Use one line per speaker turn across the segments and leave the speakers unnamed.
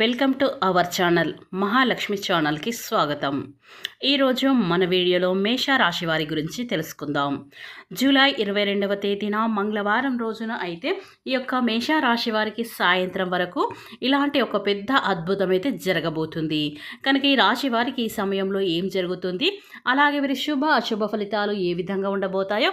Welcome to our channel Mahalakshmi ఛానల్కి స్వాగతం. ఈరోజు మన వీడియోలో మేషరాశి వారి గురించి తెలుసుకుందాం. జూలై ఇరవై రెండవ తేదీన మంగళవారం రోజున అయితే ఈ యొక్క మేష రాశి వారికి సాయంత్రం వరకు ఇలాంటి ఒక పెద్ద అద్భుతం అయితే జరగబోతుంది. కనుక ఈ రాశి వారికి ఈ సమయంలో ఏం జరుగుతుంది? అలాగే వీరి శుభ అశుభ ఫలితాలు ఏ విధంగా ఉండబోతాయో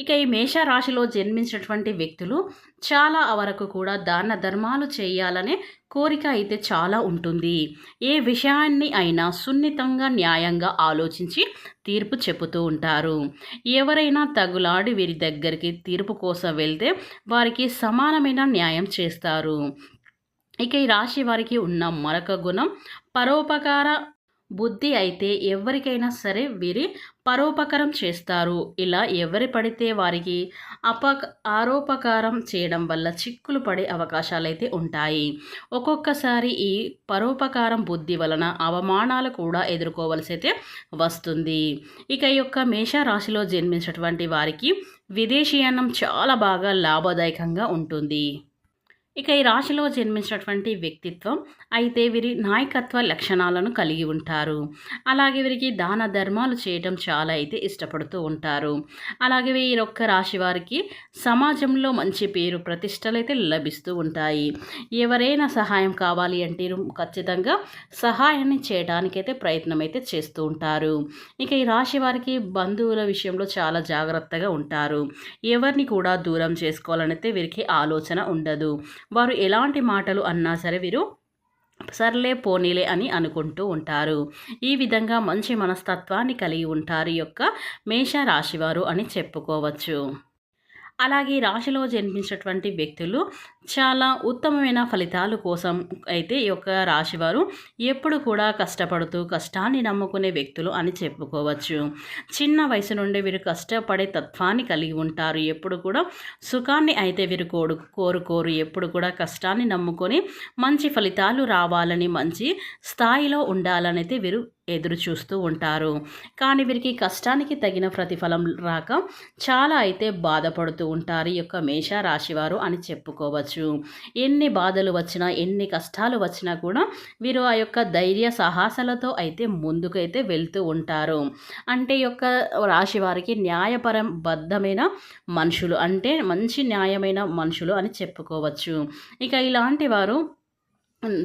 ఇక ఈ మేష రాశిలో జన్మించినటువంటి వ్యక్తులు చాలా వరకు కూడా దాన ధర్మాలు చేయాలనే కోరిక అయితే చాలా ఉంటుంది. ఏ విషయాన్ని అయినా సున్నితంగా న్యాయంగా ఆలోచించి తీర్పు చెబుతూ ఉంటారు. ఎవరైనా తగులాడి వీరి దగ్గరికి తీర్పు కోసం వెళ్తే వారికి సమానమైన న్యాయం చేస్తారు. ఇక ఈ రాశి వారికి ఉన్న మరొక గుణం పరోపకార బుద్ధి అయితే ఎవరికైనా సరే వీరి పరోపకారం చేస్తారు. ఇలా ఎవరి పడితే వారికి అప ఆరోపకారం చేయడం వల్ల చిక్కులు పడే అవకాశాలు అయితే ఉంటాయి. ఒక్కొక్కసారి ఈ పరోపకారం బుద్ధి వలన అవమానాలు కూడా ఎదుర్కోవలసి అయితే వస్తుంది. ఇక ఈ యొక్క మేష రాశిలో జన్మించినటువంటి వారికి విదేశీయానం చాలా బాగా లాభదాయకంగా ఉంటుంది. ఇక ఈ రాశిలో జన్మించినటువంటి వ్యక్తిత్వం అయితే వీరి నాయకత్వ లక్షణాలను కలిగి ఉంటారు. అలాగే వీరికి దాన ధర్మాలు చేయడం చాలా అయితే ఇష్టపడుతూ ఉంటారు. అలాగే వీరొక్క రాశి వారికి సమాజంలో మంచి పేరు ప్రతిష్టలు అయితే లభిస్తూ ఉంటాయి. ఎవరైనా సహాయం కావాలి అంటే ఖచ్చితంగా సహాయాన్ని చేయడానికైతే ప్రయత్నం అయితే చేస్తూ ఉంటారు. ఇక ఈ రాశి వారికి బంధువుల విషయంలో చాలా జాగ్రత్తగా ఉంటారు. ఎవరిని కూడా దూరం చేసుకోవాలనైతే వీరికి ఆలోచన ఉండదు. వారు ఎలాంటి మాటలు అన్నా సరే వీరు సర్లే పోనీలే అని అనుకుంటూ ఉంటారు. ఈ విధంగా మంచి మనస్తత్వాన్ని కలిగి ఉంటారు యొక్క మేష రాశివారు అని చెప్పుకోవచ్చు. అలాగే రాశిలో జన్మించినటువంటి వ్యక్తులు చాలా ఉత్తమమైన ఫలితాలు కోసం అయితే ఈ యొక్క రాశివారు ఎప్పుడు కూడా కష్టపడుతూ కష్టాన్ని నమ్ముకునే వ్యక్తులు అని చెప్పుకోవచ్చు. చిన్న వయసు నుండి వీరు కష్టపడే తత్వాన్ని కలిగి ఉంటారు. ఎప్పుడు కూడా సుఖాన్ని అయితే వీరు కోరు కోరుకోరు. ఎప్పుడు కూడా కష్టాన్ని నమ్ముకొని మంచి ఫలితాలు రావాలని మంచి స్థాయిలో ఉండాలని అయితే వీరు ఎదురు చూస్తూ ఉంటారు. కానీ వీరికి కష్టానికి తగిన ప్రతిఫలం రాక చాలా అయితే బాధపడుతూ ఉంటారు ఈ యొక్క మేష రాశివారు అని చెప్పుకోవచ్చు. ఎన్ని బాధలు వచ్చినా ఎన్ని కష్టాలు వచ్చినా కూడా వీరు ఆ యొక్క ధైర్య సాహసాలతో అయితే ముందుకైతే వెళ్తూ ఉంటారు. అంటే ఈ యొక్క రాశి వారికి న్యాయపరం బద్ధమైన మనుషులు అంటే మంచి న్యాయమైన మనుషులు అని చెప్పుకోవచ్చు. ఇక ఇలాంటి వారు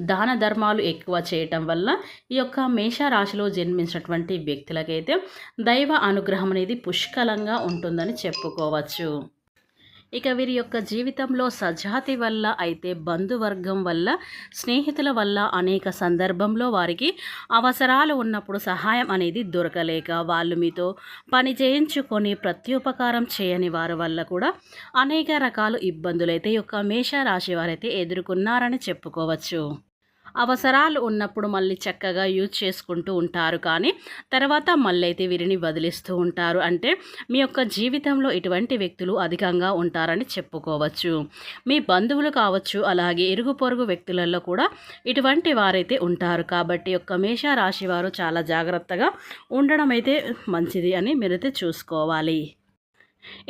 దాన ధర్మాలు ఎక్కువ చేయటం వల్ల ఈ యొక్క మేషరాశిలో జన్మించినటువంటి వ్యక్తులకైతే దైవ అనుగ్రహం అనేది పుష్కలంగా ఉంటుందని చెప్పుకోవచ్చు. ఇక వీరి యొక్క జీవితంలో సజాతి వల్ల అయితే బంధువర్గం వల్ల స్నేహితుల వల్ల అనేక సందర్భంలో వారికి అవసరాలు ఉన్నప్పుడు సహాయం అనేది దొరకలేక వాళ్ళు మీతో పని చేయించుకొని ప్రత్యుపకారం చేయని వారి వల్ల కూడా అనేక రకాల ఇబ్బందులు అయితే ఈ యొక్క మేషరాశి వారైతే ఎదుర్కొన్నారని చెప్పుకోవచ్చు. అవసరాలు ఉన్నప్పుడు మళ్ళీ చక్కగా యూజ్ చేసుకుంటూ ఉంటారు. కానీ తర్వాత మళ్ళీ అయితే వీరిని వదిలిస్తూ ఉంటారు. అంటే మీ యొక్క జీవితంలో ఇటువంటి వ్యక్తులు అధికంగా ఉంటారని చెప్పుకోవచ్చు. మీ బంధువులు కావచ్చు అలాగే ఇరుగు పొరుగు వ్యక్తులలో కూడా ఇటువంటి వారైతే ఉంటారు. కాబట్టి యొక్క మేష రాశి వారు చాలా జాగ్రత్తగా ఉండడం అయితే మంచిది అని మీరైతే చూసుకోవాలి.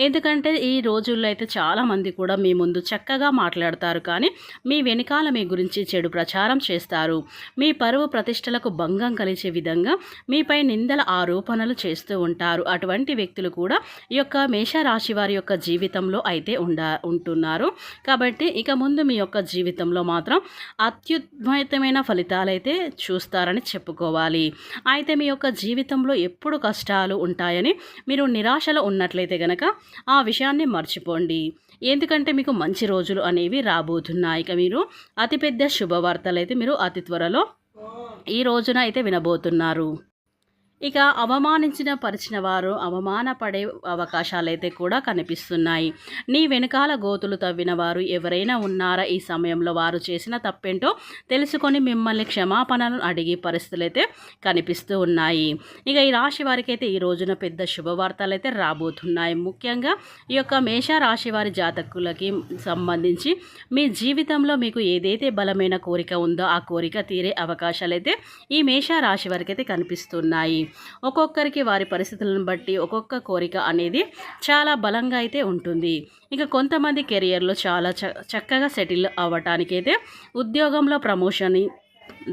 ఎందుకంటే ఈ రోజుల్లో అయితే చాలామంది కూడా మీ ముందు చక్కగా మాట్లాడతారు కానీ మీ వెనకాల మీ గురించి చెడు ప్రచారం చేస్తారు. మీ పరువు ప్రతిష్టలకు భంగం కలిసే విధంగా మీపై నిందల ఆరోపణలు చేస్తూ ఉంటారు. అటువంటి వ్యక్తులు కూడా ఈ యొక్క మేషరాశి వారి యొక్క జీవితంలో అయితే ఉండ ఉంటున్నారు. కాబట్టి ఇక ముందు మీ యొక్క జీవితంలో మాత్రం అత్యుద్భుతమైన ఫలితాలైతే చూస్తారని చెప్పుకోవాలి. అయితే మీ యొక్క జీవితంలో ఎప్పుడు కష్టాలు ఉంటాయని మీరు నిరాశలో ఉన్నట్లయితే గనక ఆ విషయాన్ని మర్చిపోండి. ఎందుకంటే మీకు మంచి రోజులు అనేవి రాబోతున్నాయి ఇక మీరు అతిపెద్ద శుభవార్తలు అయితే మీరు అతి త్వరలో ఈ రోజున అయితే వినబోతున్నారు. ఇక అవమానించిన పరిచిన వారు అవమానపడే అవకాశాలైతే కూడా కనిపిస్తున్నాయి. నీ వెనకాల గోతులు తవ్విన వారు ఎవరైనా ఉన్నారా? ఈ సమయంలో వారు చేసిన తప్పేంటో తెలుసుకొని మిమ్మల్ని క్షమాపణలు అడిగే పరిస్థితులు అయితే కనిపిస్తూ ఉన్నాయి. ఇక ఈ రాశి వారికి అయితే ఈ రోజున పెద్ద శుభవార్తలు అయితే రాబోతున్నాయి. ముఖ్యంగా ఈ యొక్క మేష రాశి వారి జాతకులకి సంబంధించి మీ జీవితంలో మీకు ఏదైతే బలమైన కోరిక ఉందో ఆ కోరిక తీరే అవకాశాలు అయితే ఈ మేష రాశి వారికి అయితే కనిపిస్తున్నాయి. ఒక్కొక్కరికి వారి పరిస్థితులను బట్టి ఒక్కొక్క కోరిక అనేది చాలా బలంగా అయితే ఉంటుంది. ఇక కొంతమంది కెరియర్లో చాలా చ చక్కగా సెటిల్ అవ్వటానికైతే ఉద్యోగంలో ప్రమోషన్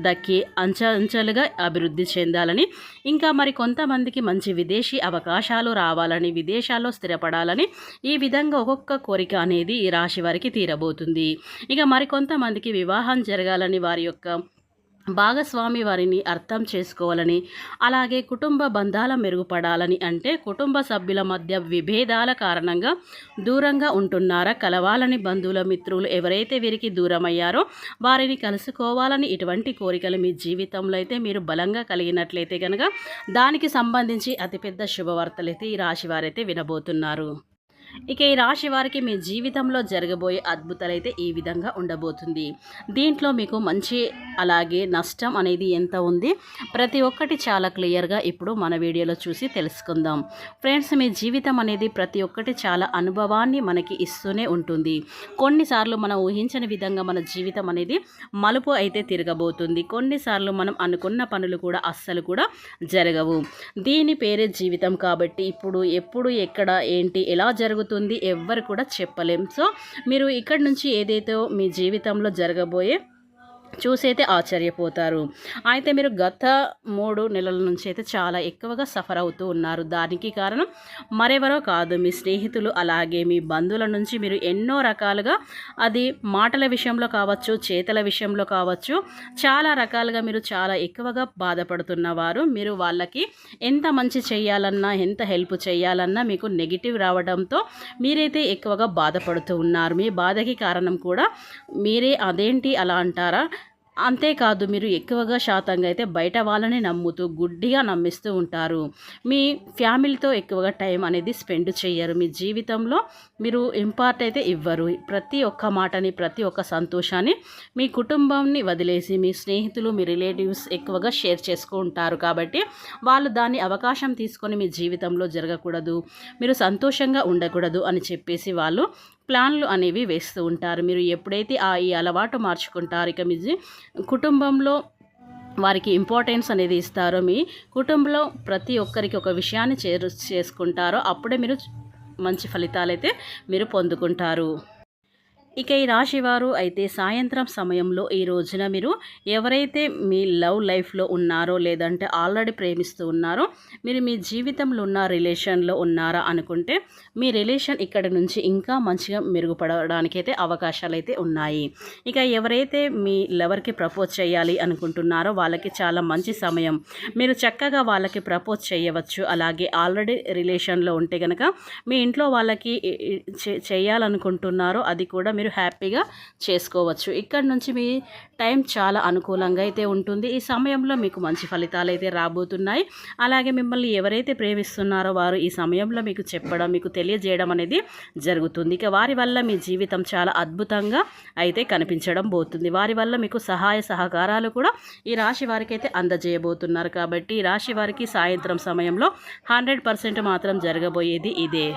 దక్కి అంచెలుగా అభివృద్ధి చెందాలని ఇంకా మరి కొంతమందికి మంచి విదేశీ అవకాశాలు రావాలని విదేశాల్లో స్థిరపడాలని ఈ విధంగా ఒక్కొక్క కోరిక అనేది ఈ రాశి వారికి తీరబోతుంది. ఇక మరి కొంతమందికి వివాహం జరగాలని వారి యొక్క భాగస్వామి వారిని అర్థం చేసుకోవాలని అలాగే కుటుంబ బంధాల మెరుగుపడాలని అంటే కుటుంబ సభ్యుల మధ్య విభేదాల కారణంగా దూరంగా ఉంటున్నారా కలవాలని బంధువుల మిత్రులు ఎవరైతే వీరికి దూరమయ్యారో వారిని కలుసుకోవాలని ఇటువంటి కోరికలు మీ జీవితంలో అయితే మీరు బలంగా కలిగినట్లయితే కనుక దానికి సంబంధించి అతిపెద్ద శుభవార్తలు అయితే ఈ రాశి వారైతే వినబోతున్నారు. ఇక ఈ రాశి వారికి మీ జీవితంలో జరగబోయే అద్భుతాలు అయితే ఈ విధంగా ఉండబోతుంది. దీంట్లో మీకు మంచి అలాగే నష్టం అనేది ఎంత ఉంది? ప్రతి ఒక్కటి చాలా క్లియర్గా ఇప్పుడు మన వీడియోలో చూసి తెలుసుకుందాం. ఫ్రెండ్స్ మీ జీవితం అనేది ప్రతి ఒక్కటి చాలా అనుభవాన్ని మనకి ఇస్తూనే ఉంటుంది. కొన్నిసార్లు మనం ఊహించని విధంగా మన జీవితం అనేది మలుపు అయితే తిరగబోతుంది. కొన్నిసార్లు మనం అనుకున్న పనులు కూడా అస్సలు కూడా జరగవు. దీని పేరే జీవితం కాబట్టి ఇప్పుడు ఎప్పుడు ఎక్కడ ఏంటి ఎలా జరుగుతుంది జరుగుతుంది ఎవ్వరు కూడా చెప్పలేం. సో మీరు ఇక్కడ నుంచి ఏదైతే మీ జీవితంలో జరగబోయే చూసైతే ఆశ్చర్యపోతారు. అయితే మీరు గత మూడు నెలల నుంచి అయితే చాలా ఎక్కువగా సఫర్ అవుతూ ఉన్నారు. దానికి కారణం మరెవరో కాదు. మీ స్నేహితులు అలాగే మీ బంధువుల నుంచి మీరు ఎన్నో రకాలుగా అది మాటల విషయంలో కావచ్చు చేతల విషయంలో కావచ్చు చాలా రకాలుగా మీరు చాలా ఎక్కువగా బాధపడుతున్నవారు. మీరు వాళ్ళకి ఎంత మంచి చేయాలన్నా ఎంత హెల్ప్ చేయాలన్నా మీకు నెగిటివ్ రావడంతో మీరైతే ఎక్కువగా బాధపడుతూ ఉన్నారు. మీ బాధకి కారణం కూడా మీరే అదేంటి అలా అంటారా? అంతేకాదు మీరు ఎక్కువగా శాతంగా అయితే బయట వాళ్ళని నమ్ముతూ గుడ్డిగా నమ్మిస్తూ ఉంటారు. మీ ఫ్యామిలీతో ఎక్కువగా టైం అనేది స్పెండ్ చేయరు మీ జీవితంలో మీరు ఇంపార్ట్ అయితే ఇవ్వరు. ప్రతి ఒక్క మాటని ప్రతి ఒక్క సంతోషాన్ని మీ కుటుంబాన్ని వదిలేసి మీ స్నేహితులు మీ రిలేటివ్స్ ఎక్కువగా షేర్ చేసుకుంటారు కాబట్టి వాళ్ళు దాన్ని అవకాశం తీసుకొని మీ జీవితంలో జరగకూడదు మీరు సంతోషంగా ఉండకూడదు అని చెప్పేసి వాళ్ళు ప్లాన్లు అనేవి వేస్తూ ఉంటారు. మీరు ఎప్పుడైతే ఆ ఈ అలవాటు మార్చుకుంటారు ఇక మీ కుటుంబంలో వారికి ఇంపార్టెన్స్ అనేది ఇస్తారో మీ కుటుంబంలో ప్రతి ఒక్కరికి ఒక విషయాన్ని చేరు చేసుకుంటారో అప్పుడే మీరు మంచి ఫలితాలు అయితే మీరు పొందుకుంటారు. ఇక ఈ రాశివారు అయితే సాయంత్రం సమయంలో ఈ రోజున మీరు ఎవరైతే మీ లవ్ లైఫ్లో ఉన్నారో లేదంటే ఆల్రెడీ ప్రేమిస్తూ ఉన్నారో మీరు మీ జీవితంలో ఉన్న రిలేషన్లో ఉన్నారా అనుకుంటే మీ రిలేషన్ ఇక్కడ నుంచి ఇంకా మంచిగా మెరుగుపడడానికి అయితే అవకాశాలు అయితే ఉన్నాయి. ఇక ఎవరైతే మీ లవర్కి ప్రపోజ్ చేయాలి అనుకుంటున్నారో వాళ్ళకి చాలా మంచి సమయం. మీరు చక్కగా వాళ్ళకి ప్రపోజ్ చేయవచ్చు. అలాగే ఆల్రెడీ రిలేషన్లో ఉంటే కనుక మీ ఇంట్లో వాళ్ళకి చేయాలనుకుంటున్నారో అది కూడా మీరు హ్యాపీగా చేసుకోవచ్చు. ఇక్కడ నుంచి మీ టైం చాలా అనుకూలంగా అయితే ఉంటుంది. ఈ సమయంలో మీకు మంచి ఫలితాలు అయితే రాబోతున్నాయి. అలాగే మిమ్మల్ని ఎవరైతే ప్రేమిస్తున్నారో వారు ఈ సమయంలో మీకు చెప్పడం మీకు తెలియజేయడం అనేది జరుగుతుంది. ఇక వారి వల్ల మీ జీవితం చాలా అద్భుతంగా అయితే కనిపించడం పోతుంది. వారి వల్ల మీకు సహాయ సహకారాలు కూడా ఈ రాశి వారికి అయితే అందజేయబోతున్నారు. కాబట్టి ఈ రాశి వారికి సాయంత్రం సమయంలో హండ్రెడ్ పర్సెంట్ మాత్రం జరగబోయేది ఇదే.